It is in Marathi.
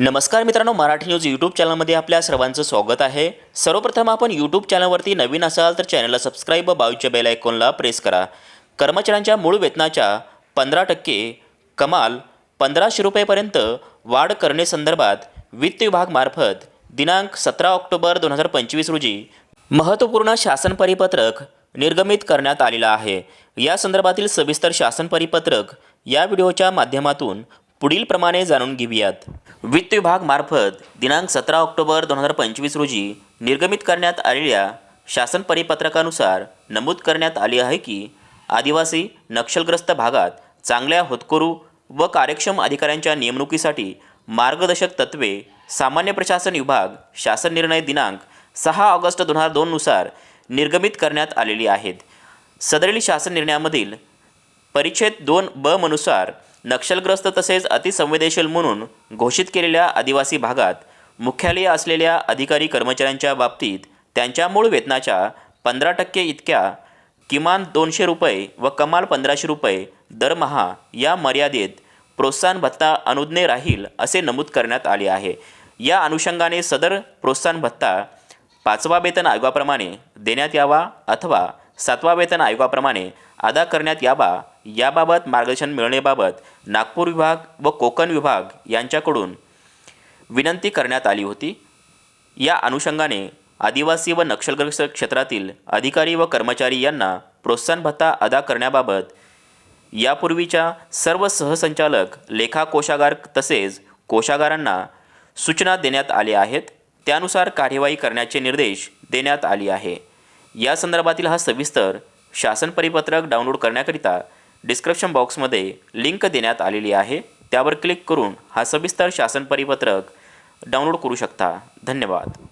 नमस्कार मित्रांनो मराठी न्यूज यूट्यूब चॅनलमध्ये आपल्या सर्वांचं स्वागत आहे. सर्वप्रथम आपण यूट्यूब चॅनलवरती नवीन असाल तर चॅनलला सबस्क्राईब व बाजूच्या बेल आयकॉनला प्रेस करा. कर्मचाऱ्यांच्या मूळ वेतनाच्या पंधरा टक्के कमाल पंधराशे रुपयेपर्यंत वाढ करण्यासंदर्भात वित्त विभागमार्फत दिनांक सतरा ऑक्टोबर दोन हजार पंचवीस रोजी महत्त्वपूर्ण शासन परिपत्रक निर्गमित करण्यात आलेलं आहे. या संदर्भातील सविस्तर शासन परिपत्रक या व्हिडिओच्या माध्यमातून पुढील प्रमाणे जाणून घेऊयात. वित्त विभाग मार्फत दिनांक सतरा ऑक्टोबर दोन हजार पंचवीस रोजी निर्गमित करण्यात आलेल्या शासन परिपत्रकानुसार नमूद करण्यात आले आहे की आदिवासी नक्षलग्रस्त भागात चांगल्या होतकरू व कार्यक्षम अधिकाऱ्यांच्या नेमणुकीसाठी मार्गदर्शक तत्वे सामान्य प्रशासन विभाग शासन निर्णय दिनांक सहा ऑगस्ट दोन हजार दोननुसार निर्गमित करण्यात आलेली आहेत. सदरील शासन निर्णयामधील परिच्छेद दोन ब मनुसार नक्षलग्रस्त तसेच अतिसंवेदनशील म्हणून घोषित केलेल्या आदिवासी भागात मुख्यालय असलेल्या अधिकारी कर्मचाऱ्यांच्या बाबतीत त्यांच्या मूळ वेतनाच्या पंधरा टक्के इतक्या किमान दोनशे रुपये व कमाल पंधराशे रुपये दरमहा या मर्यादेत प्रोत्साहन भत्ता अनुज्ञे राहील असे नमूद करण्यात आले आहे. या अनुषंगाने सदर प्रोत्साहन भत्ता पाचवा वेतन आयोगाप्रमाणे देण्यात यावा अथवा सातवा वेतन आयोगाप्रमाणे अदा करण्यात यावा याबाबत मार्गदर्शन मिळण्याबाबत नागपूर विभाग व कोकण विभाग यांच्याकडून विनंती करण्यात आली होती. या अनुषंगाने आदिवासी व नक्षलग्रस्त क्षेत्रातील अधिकारी व कर्मचारी यांना प्रोत्साहन भत्ता अदा करण्याबाबत यापूर्वीच्या सर्व सहसंचालक लेखा कोशागार तसेच कोशागारांना सूचना देण्यात आल्या आहेत. त्यानुसार कार्यवाही करण्याचे निर्देश देण्यात आले आहे. या संदर्भातील हा सविस्तर शासन परिपत्रक डाउनलोड करण्याकरिता डिस्क्रिप्शन बॉक्समध्ये लिंक देण्यात आलेली आहे. त्यावर क्लिक करून हा सविस्तर शासन परिपत्रक डाउनलोड करू शकता. धन्यवाद.